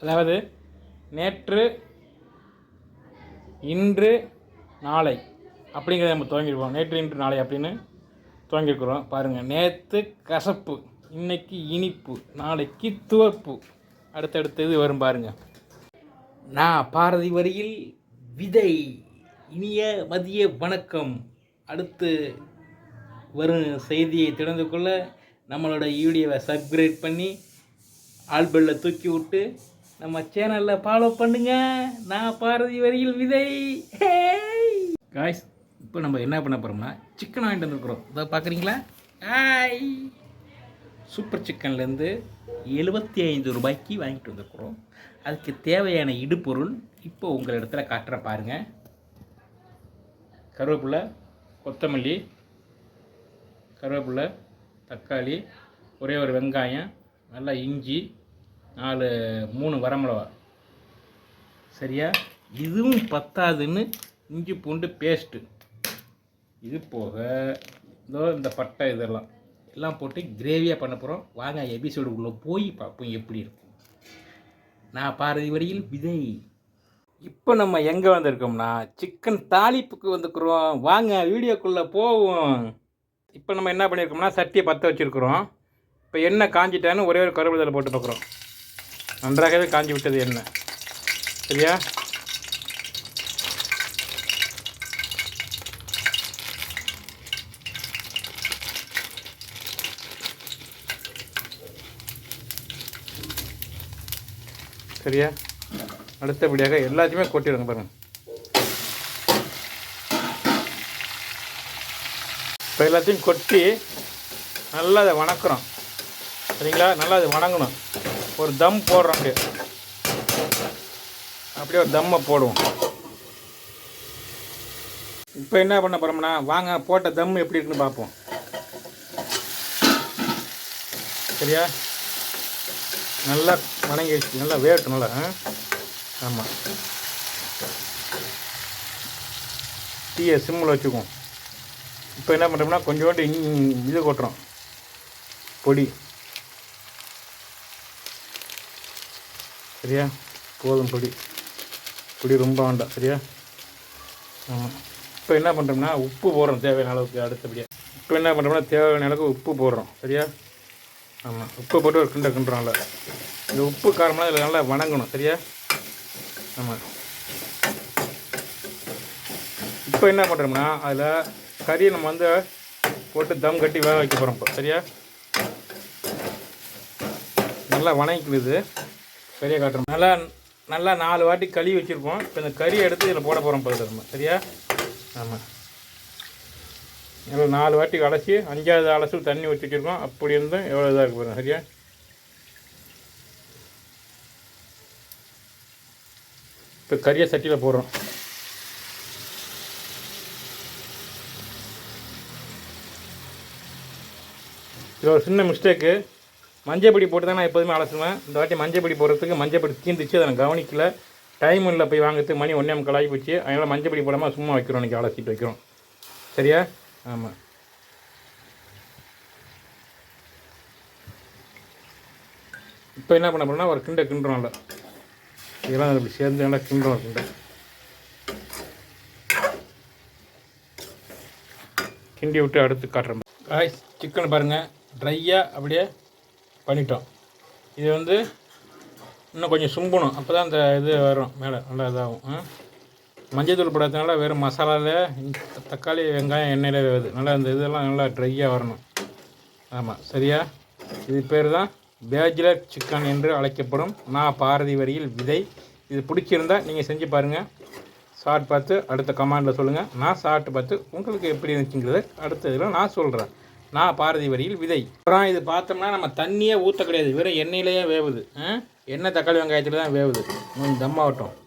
அதாவது நேற்று இன்று நாளை அப்படிங்கிறத நம்ம துவங்கியிருக்கோம் நேற்று இன்று நாளை அப்படின்னு துவங்கியிருக்கிறோம் பாருங்கள் நேற்று கசப்பு இன்னைக்கு இனிப்பு நாளைக்கு துவப்பு. அடுத்தடுத்து இது வரும் பாருங்க. நான் பாரதி வரியில் விதை இனிய மதிய வணக்கம். அடுத்து வரும் செய்தியை தெரிந்து கொள்ள நம்மளோட வீடியோவை சப்ஸ்கிரைப் பண்ணி ஆல்பெல்ல தூக்கி விட்டு நம்ம சேனலில் ஃபாலோ பண்ணுங்க. நான் பாரதி வரியில் விதை. காய்ஸ் இப்போ நம்ம என்ன பண்ண போகிறோம்னா சிக்கன் வாங்கிட்டு வந்துருக்குறோம். இதை பார்க்குறீங்களா ஹாய் சூப்பர் சிக்கன்லேருந்து எழுபத்தி ஐந்து ரூபாய்க்கு வாங்கிட்டு வந்துருக்குறோம். அதுக்கு தேவையான இடுபொருள் இப்போ உங்கள் இடத்துல காட்டுற பாருங்கள் கருவேப்பிலை கொத்தமல்லி கருவேப்பிலை தக்காளி ஒரே ஒரு வெங்காயம் நல்லா இஞ்சி நாலு மூணு வரமிளவா சரியா? இதுவும் பத்தாதுன்னு இஞ்சி பூண்டு பேஸ்ட்டு இது போக இதோ இந்த பட்டை இதெல்லாம். எல்லாம் போட்டு கிரேவியாக பண்ண போகிறோம் வாங்க எபிசோடுக்குள்ளே போய் பார்ப்போம் எப்படி இருக்கும். நான் பாரதி வரையில் விதை இப்போ நம்ம எங்கே வந்திருக்கோம்னா சிக்கன் தாளிப்புக்கு வந்துக்கிறோம் வாங்க வீடியோக்குள்ளே போவோம். இப்போ நம்ம என்ன பண்ணியிருக்கோம்னா சட்டியை பற்ற வச்சுருக்குறோம். இப்போ எண்ணெய் காஞ்சிட்டான்னு ஒரே ஒரு கருவேப்பிலை போட்டு பார்க்குறோம். நன்றாகவே காஞ்சி விட்டது எண்ணெய் சரியா? சரியா? அடுத்தபடியாக எல்லாத்தையுமே கொட்டிடுங்க பாருங்கள் இப்போ எல்லாத்தையும் கொட்டி நல்லா அதை வணக்கிறோம் சரிங்களா? நல்லா அதை வணங்கணும். ஒரு தம் போடுறோம். அப்படியே அப்படியே ஒரு தம்மை போடுவோம். இப்போ என்ன பண்ண போகிறோம்னா வாங்க போட்ட தம் எப்படி இருக்குன்னு பார்ப்போம். சரியா? நல்லா வணங்கிடுச்சு நல்லா வேகட்டும் நல்லா ஆ? ஆமாம் டீயை சிம்மில் வச்சுக்குவோம். இப்போ என்ன பண்ணுறோம்னா கொஞ்சோண்டு இது கொட்டுறோம். பொடி. சரியா? போதும் பொடி. பொடி ரொம்ப வேண்டாம் சரியா? ஆமாம் இப்போ என்ன பண்ணுறோம்னா உப்பு போடுறோம் தேவையான அளவுக்கு அடுத்தபடியாக இப்போ என்ன பண்ணுறோம்னா தேவையான அளவுக்கு உப்பு போடுறோம் சரியா? ஆமாம் உப்பு போட்டு ஒரு கிண்ட கிண்டுறோம்ல இந்த உப்பு காரம்லாம் இதில் நல்லா வணங்கணும் சரியா? ஆமாம் இப்போ என்ன பண்ணுறோம்னா அதில் கறியை நம்ம வந்து போட்டு தம் கட்டி வேக வைக்க போகிறோம் இப்போ சரியா? நல்லா வணங்கிக்கிடுது பெரிய காட்டுறோம் நல்லா நல்லா நாலு வாட்டி கழுவி வச்சுருப்போம். இப்போ இந்த கறி எடுத்து இதில் போட போகிறோம் பதில் நம்ம. சரியா? ஆமாம் நல்லா நாலு வாட்டி அலசி அஞ்சாவது அலசல் தண்ணி ஊற்றி வச்சுருக்கோம். அப்படி இருந்தும் எவ்வளோ இதாக இருக்கு பாருங்க. சரியா? இப்போ கறியை சட்டியில் போடுறோம். இது ஒரு சின்ன மிஸ்டேக்கு மஞ்சள் பொடி போட்டு தான் நான் எப்போதுமே அலசுவேன். இந்த வாட்டி மஞ்சள் பொடி போடுறதுக்கு மஞ்சள் பொடி தீந்துச்சு அதை நான் கவனிக்கல. டைம் இல்லை போய் வாங்குறதுக்கு மணி ஒன்றே முக்கால் ஆகி போச்சு. அதனால் மஞ்சள் பொடி போடாமல் சும்மா வைக்கிறோம் இன்றைக்கி அலசிட்டு வைக்கிறோம். சரியா? ஆமாம் இப்போ என்ன பண்ண போகிறோம்னா ஒரு கிண்டை கிண்டுறோம்ல இதெல்லாம் இப்படி சேர்ந்து நல்லா கிண்டுறோம் கிண்டை. கிண்டி விட்டு அடுத்து காட்டுறோம் காய் சிக்கன் பாருங்கள் ட்ரையாக அப்படியே பண்ணிட்டோம். இது வந்து இன்னும் கொஞ்சம் சும்பணும். அப்போ தான் அந்த இது வரும். மேலே நல்லா இதாகும். மஞ்சத்தூள் மஞ்சள் தூள் போடாததுனால வெறும் மசாலாவில் தக்காளி வெங்காயம் எண்ணெயில் வேகுது நல்லா இந்த இதெல்லாம் நல்லா ட்ரையாக வரணும். ஆமாம் சரியா? இது பேர் தான் பேஜ்லர் சிக்கன் என்று அழைக்கப்படும் நான் பாரதி வரியில் விதை. இது பிடிச்சிருந்தா நீங்கள் செஞ்சு பாருங்கள் ஷார்ட் பார்த்து அடுத்த கமாண்டில் சொல்லுங்கள் நான் சாப்பிட்டு பார்த்து உங்களுக்கு எப்படி இருந்துச்சுங்கிறத அடுத்த இதில் நான் சொல்கிறேன் நான் பாரதி வரியில் விதை. அப்புறம் இது பார்த்தோம்னா நம்ம தண்ணியே ஊற்ற கிடையாது. வெறும் எண்ணெயிலேயே வேவுது. ஆ? எண்ணெய் தக்காளி வெங்காயத்தில் தான் வேவுது. கொஞ்சம் தம்மாகட்டும்